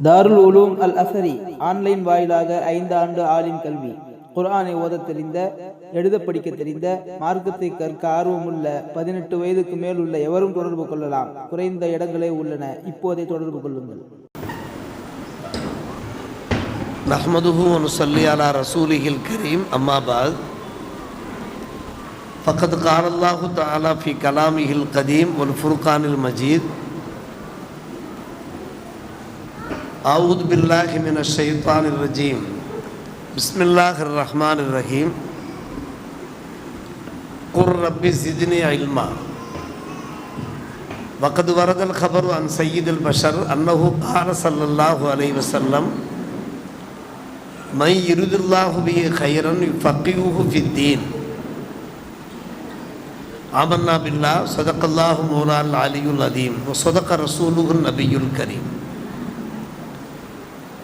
தாருல் உலூம் அல் அசரி online வாயிலாக ஐந்து ஆண்டு ஆலிம் கல்வி குர்ஆனை ஓதத் தெரிந்த எழுத படிக்க தெரிந்த மார்க்கத்தை கற்க ஆர்வமுள்ள பதினெட்டு வயதுக்கு மேல் உள்ள எவரும் தொடர்பு கொள்ளலாம் குறைந்த இடங்களே உள்ளன இப்போதே தொடர்பு கொள்ளுங்கள் نحمده ونصلي على رسوله الكريم أما بعد فقد قال الله تعالى في كلامه القديم والفرقان المجيد أعوذ بالله من الشيطان الرجيم. بسم الله الرحمن الرحيم. قل رب زدني علما. وقد ورد الخبر عن سيد البشر أنه قال صلى الله عليه وسلم من يرد الله به خيرا يفقهه في الدين. آمنا بالله صدق الله مولانا العلي العظيم وصدق رسوله النبي الكريم.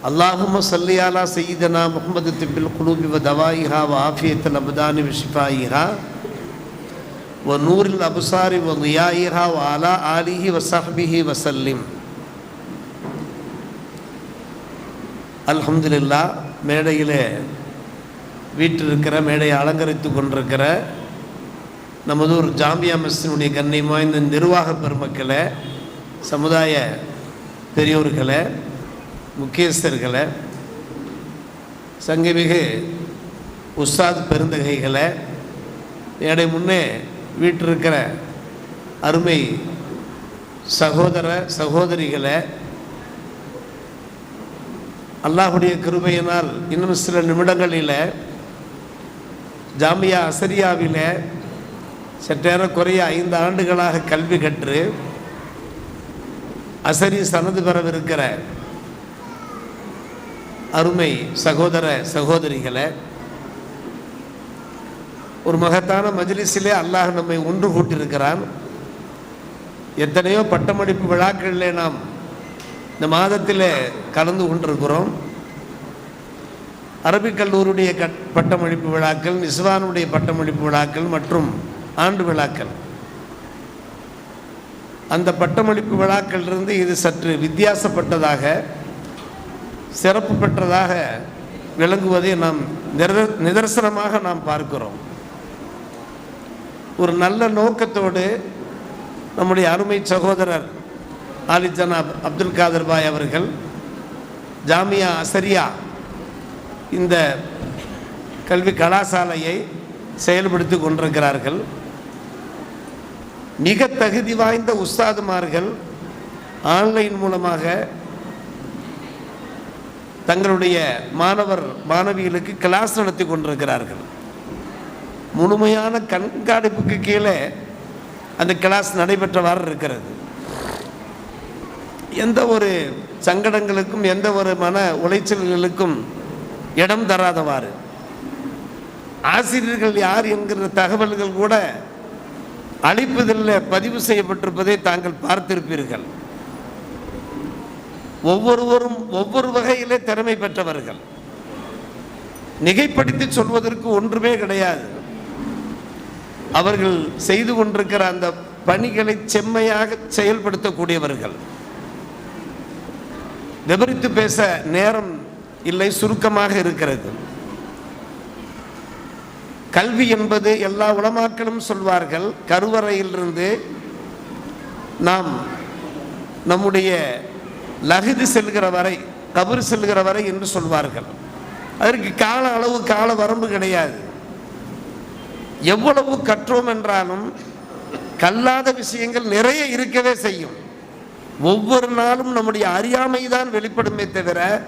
அல்லாஹும சல்லியாலா சயீதனா முகமது திபில் குலூபி வ தவாயிஹா வ ஆஃபியத்தில் அபதானி விஷிஃபாயிஹா வ நூரில் அபுசாரி வ ரியாயிஹா வ அலா ஆலிஹி வ வசல்லிம் அல்ஹம்துல்லா மேடையில் வீட்டிருக்கிற மேடையை அலங்கரித்து கொண்டிருக்கிற நமதூர் ஜாம்பியா மஸ்தினுடைய கண்ணியமாக இந்த நிர்வாக பெருமக்களை சமுதாய பெரியோர்களை முக்கியஸ்தர்களை சங்கமிகு உஸ்தாத் பெருந்தகைகளை மேடை முன்னே வீட்டில் இருக்கிற அருமை சகோதர சகோதரிகளை அல்லாஹுடைய கிருபையினால் இன்னும் சில நிமிடங்களில் ஜாமியா அசரியாவில் சற்றேறக்குறைய ஐந்து ஆண்டுகளாக கல்வி கற்று அசரி சனது பெறவிருக்கிற அருமை சகோதர சகோதரிகளை ஒரு மகத்தான மஜ்லிஸிலே அல்லாஹ் நம்மை ஒன்று கூட்டியிருக்கிறான். எத்தனையோ பட்டமளிப்பு விழாக்களிலே நாம் இந்த மாதத்தில் கலந்து கொண்டிருக்கிறோம். அரபிக் கல்லூரியுடைய கட் பட்டமளிப்பு விழாக்கள் நிஸ்வானுடைய பட்டமளிப்பு விழாக்கள் மற்றும் ஆண்டு விழாக்கள். அந்த பட்டமளிப்பு விழாக்களிலிருந்து இது சற்று வித்தியாசப்பட்டதாக சிறப்பு பெற்றதாக விளங்குவதை நாம் நிதர்சனமாக நாம் பார்க்கிறோம். ஒரு நல்ல நோக்கத்தோடு நம்முடைய அருமை சகோதரர் ஆலி ஜனாப் அப்துல் காதர் பாய் அவர்கள் ஜாமியா அசரியா இந்த கல்வி கலாசாலையை செயல்படுத்தி கொண்டிருக்கிறார்கள். மிக தகுதி வாய்ந்த உஸ்தாதுமார்கள் ஆன்லைன் மூலமாக தங்களுடைய மாணவர் மாணவிகளுக்கு கிளாஸ் நடத்தி கொண்டிருக்கிறார்கள். முழுமையான கண்காணிப்புக்கு கீழே அந்த கிளாஸ் நடைபெற்றவாறு இருக்கிறது. எந்த ஒரு சங்கடங்களுக்கும் எந்த ஒரு மன உளைச்சல்களுக்கும் இடம் தராதவாறு ஆசிரியர்கள் யார் என்கிற தகவல்கள் கூட அழிப்பதில் பதிவு செய்யப்பட்டிருப்பதை தாங்கள் பார்த்திருப்பீர்கள். ஒவ்வொருவரும் ஒவ்வொரு வகையிலே திறமை பெற்றவர்கள். மிகைப்படுத்தி சொல்வதற்கு ஒன்றுமே கிடையாது. அவர்கள் செய்து கொண்டிருக்கிற அந்த பணிகளை செம்மையாக செயல்படுத்தக்கூடியவர்கள். விபரித்து பேச நேரம் இல்லை சுருக்கமாக இருக்கிறது. கல்வி என்பது எல்லா உளமாக்களும் சொல்வார்கள். கருவறையிலிருந்து நாம் நம்முடைய லகுதி செல்கிற வரை கபர் செல்கிற வரை என்று சொல்வார்கள். அதற்கு கால அளவு கால வரம்பு கிடையாது. எவ்வளவு கற்றோம் என்றாலும் கல்லாத விஷயங்கள் நிறைய இருக்கவே செய்யும். ஒவ்வொரு நாளும் நம்முடைய அறியாமை தான் வெளிப்படுமே தவிர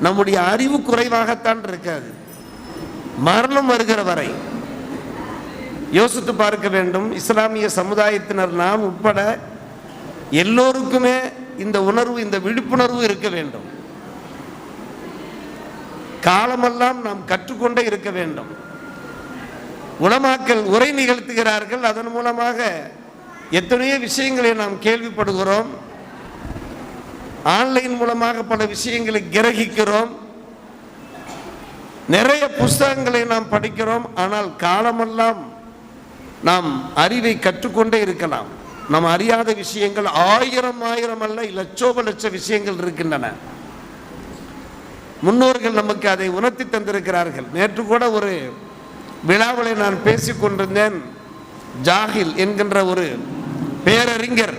நம்முடைய அறிவு குறைவாகத்தான் இருக்காது. மரணம் வருகிற வரை யோசித்து பார்க்க வேண்டும். இஸ்லாமிய சமுதாயத்தினர் நாம் உட்பட எல்லோருக்குமே இந்த உணர்வு இந்த விழிப்புணர்வு இருக்க வேண்டும். காலமெல்லாம் நாம் கற்றுக்கொண்டே இருக்க வேண்டும். உலமாக்கல் உரை நிகழ்த்துகிறார்கள். அதன் மூலமாக எத்தனையோ விஷயங்களை நாம் கேள்விப்படுகிறோம். ஆன்லைன் மூலமாக பல விஷயங்களை கிரகிக்கிறோம். நிறைய புஸ்தகங்களை நாம் படிக்கிறோம். ஆனால் காலமெல்லாம் நாம் அறிவை கற்றுக்கொண்டே இருக்கலாம். நம்ம அறியாத விஷயங்கள் ஆயிரம் ஆயிரம் அல்ல லட்சோப லட்ச விஷயங்கள் இருக்கின்றன. முன்னோர்கள் நமக்கு அதை உணர்த்தி தந்திருக்கிறார்கள். நேற்று கூட ஒரு விழாவில் நான் பேசிக் கொண்டிருந்தேன். ஜாகில் என்கின்ற ஒரு பேரறிஞர்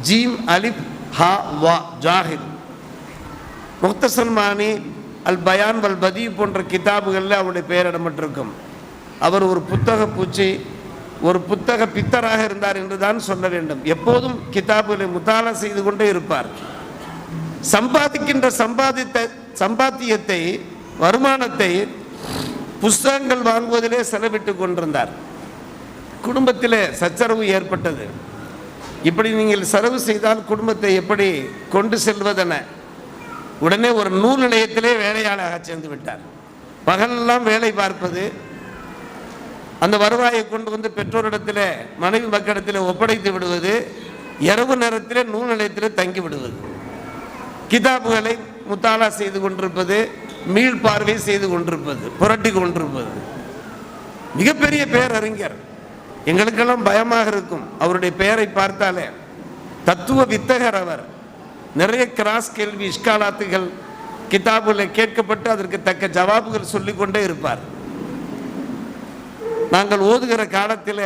ஜீம் அலிப் ஹா வா ஜாகில். முக்தசல்மானி அல் பயான் வல் பதி போன்ற கிதாபுகளில் அவருடைய பெயர் இடம்பெற்றிருக்கும். அவர் ஒரு புத்தக பூச்சி ஒரு புத்தக பித்தராக இருந்தார் என்று தான் சொல்ல வேண்டும். எப்போதும் கிதாபுகளை முத்தாலா செய்து கொண்டே இருப்பார். சம்பாதிக்கின்ற சம்பாதித்த சம்பாத்தியத்தை வருமானத்தை புஸ்தகங்கள் வாங்குவதிலே செலவிட்டு கொண்டிருந்தார். குடும்பத்திலே சச்சரவு ஏற்பட்டது. இப்படி நீங்கள் செலவு செய்தால் குடும்பத்தை எப்படி கொண்டு செல்வதென உடனே ஒரு நூல் நிலையத்திலே வேலையாளாக சேர்ந்து விட்டார். பகலெல்லாம் வேலை பார்ப்பது அந்த வருவாயை கொண்டு வந்து பெற்றோரிடத்தில் மனைவி மக்களிடத்தில் ஒப்படைத்து விடுவது இரவு நேரத்தில் நூல் நிலையத்தில் தங்கி விடுவது. கிதாபுகளை முத்தாலா செய்து கொண்டிருப்பது மீள்பார்வை செய்து கொண்டிருப்பது புரட்டி கொண்டிருப்பது. மிகப்பெரிய பேரறிஞர். எங்களுக்கெல்லாம் பயமாக இருக்கும் அவருடைய பெயரை பார்த்தாலே. தத்துவ வித்தகர் அவர். நிறைய கிராஸ் கேள்வி இஷ்காலாத்துகள் கிதாபுகளை கேட்கப்பட்டு அதற்கு தக்க ஜவாபுகள் சொல்லிக்கொண்டே இருப்பார். நாங்கள் ஓதுகிற காலத்தில்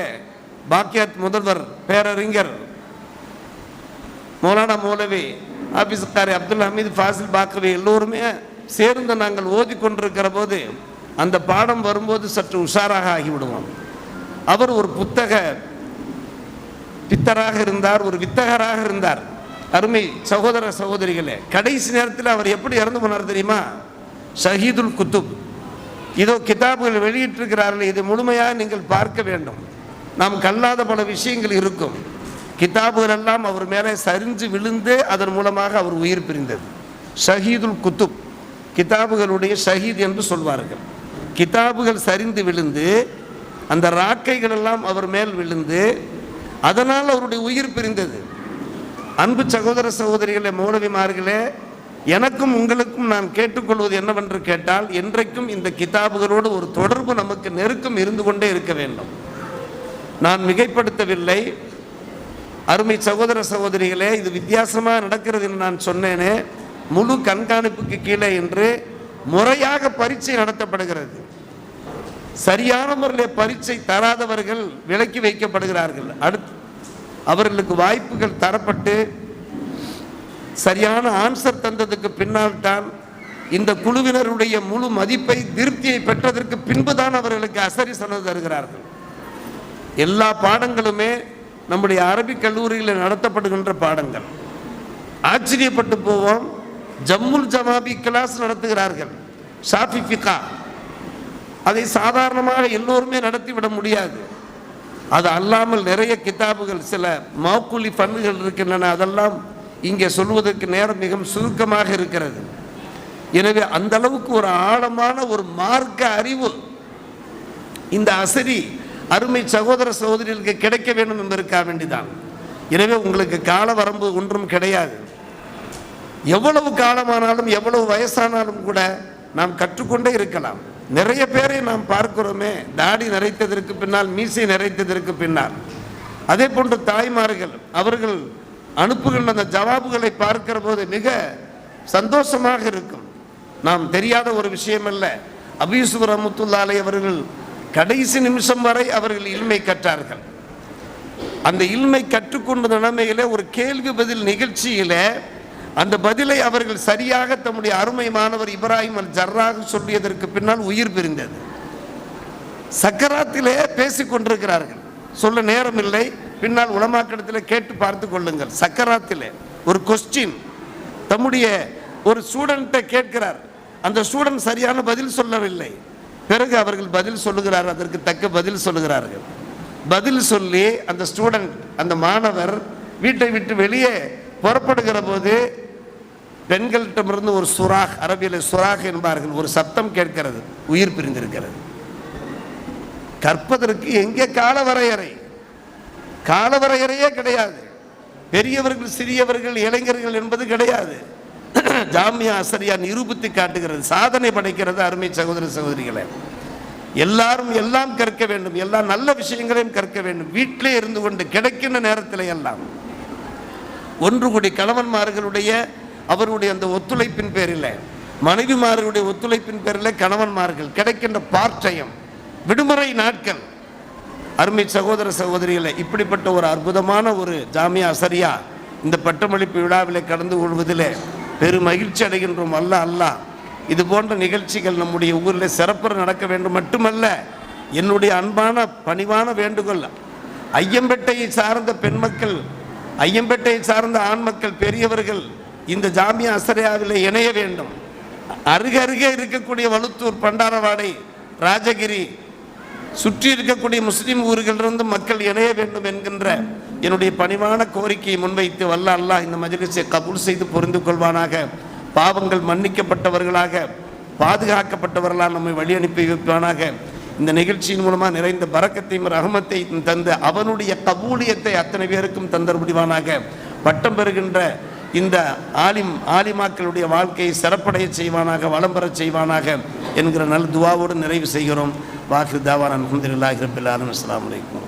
பாக்கியத் முதல்வர் பேரறிஞர் மௌலானா மௌலவி ஆபீஸ்காரி அப்துல் ஹமீது ஃபாசில் பாக்கவி எல்லோருமே சேர்ந்து நாங்கள் ஓதி கொண்டிருக்கிற போது அந்த பாடம் வரும்போது சற்று உஷாராக ஆகிவிடுவோம். அவர் ஒரு புத்தக பித்தராக இருந்தார் ஒரு வித்தகராக இருந்தார். அருமை சகோதர சகோதரிகளே கடைசி நேரத்தில் அவர் எப்படி இறந்து போனார் தெரியுமா? ஷஹீதுல் குத்துப். இதோ கிதாபுகள் வெளியிட்டிருக்கிறார்கள். இதை முழுமையாக நீங்கள் பார்க்க வேண்டும். நாம் கல்லாத பல விஷயங்கள் இருக்கும். கிதாபுகள் எல்லாம் அவர் மேலே சரிஞ்சு விழுந்து அதன் மூலமாக அவர் உயிர் பிரிந்தது. ஷஹீதுல் குத்துப் கிதாபுகளுடைய ஷஹீத் என்று சொல்வார்கள். கிதாபுகள் சரிந்து விழுந்து அந்த ராக்கைகள் எல்லாம் அவர் மேல் விழுந்து அதனால் அவருடைய உயிர் பிரிந்தது. அன்பு சகோதர சகோதரிகளே மௌலவிமார்களே எனக்கும் உங்களுக்கும் நான் கேட்டுக்கொள்வது என்னவென்று கேட்டால் என்றைக்கும் இந்த கிதாபுகளோடு ஒரு தொடர்பு நமக்கு நெருக்கம் இருந்து கொண்டே இருக்க வேண்டும். நான் மிகைப்படுத்தவில்லை. அருமை சகோதர சகோதரிகளே இது வித்தியாசமாக நடக்கிறது என்று நான் சொன்னேனே. முழு கண்காணிப்புக்கு கீழே என்று முறையாக பரீட்சை நடத்தப்படுகிறது. சரியான முறையில் பரீட்சை தராதவர்கள் விலக்கி வைக்கப்படுகிறார்கள். அடுத்து அவர்களுக்கு வாய்ப்புகள் தரப்பட்டு சரியான ஆன்சர் தந்ததுக்கு பின்னால் தான் இந்த குழுவினருடைய முழு மதிப்பை திருப்தியை பெற்றதற்கு பின்புதான் அவர்களுக்கு அசரி சொன்னது தருகிறார்கள். எல்லா பாடங்களுமே நம்முடைய அரபிக் கல்லூரியில் நடத்தப்படுகின்ற பாடங்கள். ஆச்சரியப்பட்டு போவோம். ஜம்முல் ஜமாபி கிளாஸ் நடத்துகிறார்கள். ஷாஃபி ஃபிகா. அதை சாதாரணமாக எல்லோருமே நடத்திவிட முடியாது. அது அல்லாமல் நிறைய கிதாபுகள் சில மௌக்குலி பண்புகள் இருக்கின்றன. அதெல்லாம் இங்கே சொல்வதற்கு நேரம் மிகவும் சுருக்கமாக இருக்கிறது. எனவே அந்த அளவுக்கு ஒரு ஆழமான ஒரு மார்க்க அறிவு இந்த அசரி அருமை சகோதர சகோதரிகளுக்கு கிடைக்க வேண்டும் என்பதற்காக வேண்டிதான். எனவே உங்களுக்கு கால வரம்பு ஒன்றும் கிடையாது. எவ்வளவு காலமானாலும் எவ்வளவு வயசானாலும் கூட நாம் கற்றுக்கொண்டே இருக்கலாம். நிறைய பேரை நாம் பார்க்கிறோமே தாடி நிறைத்ததற்கு பின்னால் மீசை நிறைத்ததற்கு பின்னால். அதே போன்று தாய்மார்கள் அவர்கள் அனுப்புகின்ற அந்த ஜவாபுகளை பார்க்கிற போது மிக சந்தோஷமாக இருக்கும். நாம் தெரியாத ஒரு விஷயம் அல்ல அபீசுவர் அமுத்துல்லாலை அவர்கள் கடைசி நிமிஷம் வரை அவர்கள் இல்மை கற்றார்கள். அந்த இல்மை கற்றுக்கொண்ட நிலைமையில ஒரு கேள்வி பதில் நிகழ்ச்சியில அந்த பதிலை அவர்கள் சரியாக தம்முடைய அருமை மாணவர் இப்ராஹிம் அல் ஜர்ராக சொல்லியதற்கு பின்னால் உயிர் பிரிந்தது. சக்கராத்திலே பேசிக்கொண்டிருக்கிறார்கள். சொல்ல நேரம் இல்லை. பின்னால் உலமாக்கடத்தில் கேட்டு பார்த்து கொள்ளுங்கள். சக்கராத்தில் ஒரு கொஸ்டின் தம்முடைய ஒரு ஸ்டூடெண்ட்டை கேட்கிறார். அந்த ஸ்டூடெண்ட் சரியான பதில் சொல்லவில்லை. பிறகு அவர்கள் பதில் சொல்லுகிறார் அதற்கு தக்க பதில் சொல்லுகிறார்கள். பதில் சொல்லி அந்த ஸ்டூடெண்ட் அந்த மாணவர் வீட்டை விட்டு வெளியே புறப்படுகிற போது பெண்களிடமிருந்து ஒரு சுராக் அரபியில் சுராக் என்பார்கள் ஒரு சப்தம் கேட்கிறது உயிர் பிரிந்திருக்கிறது. கற்பதற்கு எங்கே கால வரையறை காலவரையறையே கிடையாது. பெரியவர்கள் சிறியவர்கள் இளைஞர்கள் என்பது கிடையாது. ஜாமியா அசரியா நிரூபித்து காட்டுகிறது. சாதனை படைக்கிறது அருமை சகோதர சகோதரிகளை. எல்லாரும் எல்லாம் கற்க வேண்டும். எல்லா நல்ல விஷயங்களையும் கற்க வேண்டும். வீட்டிலே இருந்து கொண்டு கிடைக்கின்ற நேரத்தில் எல்லாம். ஒன்று கூடி கணவன்மார்களுடைய அவருடைய அந்த ஒத்துழைப்பின் பேரில் மனைவிமார்களுடைய ஒத்துழைப்பின் பேரில் கணவன்மார்கள் கிடைக்கின்ற பார்ச்சயம் விடுமுறை நாட்கள் அருமை சகோதர சகோதரிகளை இப்படிப்பட்ட ஒரு அற்புதமான ஒரு ஜாமியா அசரியா இந்த பட்டமளிப்பு விழாவிலே கலந்து கொள்வதிலே பெரும் மகிழ்ச்சி அடைகின்றோம். அல்ல அல்லாஹ் இது போன்ற நிகழ்ச்சிகள் நம்முடைய ஊரில் சிறப்பு நடக்க வேண்டும் மட்டுமல்ல என்னுடைய அன்பான பணிவான வேண்டுகோள். ஐயம்பேட்டையை சார்ந்த பெண் மக்கள் ஐயம்பேட்டையை சார்ந்த ஆண் மக்கள் பெரியவர்கள் இந்த ஜாமியா அசரியாவில் இணைய வேண்டும். அருகருகே இருக்கக்கூடிய வலுத்தூர் பண்டாரவாடை ராஜகிரி சுற்றி இருக்கக்கூடிய முஸ்லீம் ஊர்களிலிருந்து மக்கள் இணைய வேண்டும் என்கின்ற என்னுடைய பணிவான கோரிக்கையை முன்வைத்து வல்ல அல்லாஹ் இந்த மஜ்லிஸை கபூல் செய்து புரிந்து கொள்வானாக. பாவங்கள் மன்னிக்கப்பட்டவர்களாக பாதுகாக்கப்பட்டவர்களாக நம்மை வழி அனுப்பி வைப்பானாக. இந்த நிகழ்ச்சியின் மூலமாக நிறைந்த பறக்கத்தையும் ரஹமத்தையும் தந்து அவனுடைய கபூலியத்தை அத்தனை பேருக்கும் தந்தர் முடிவானாக. பட்டம் பெறுகின்ற இந்த ஆலிம் ஆலிமாக்களுடைய வாழ்க்கையை சிறப்படைய செய்வானாக வளம் பெறச் செய்வானாக என்கிற நல் துவாவோடு நிறைவு செய்கிறோம். வாக்கு தாவான் அலமதுல்லாஹி ரபில் ஆலம் அஸ்லாம் வலைக்கம்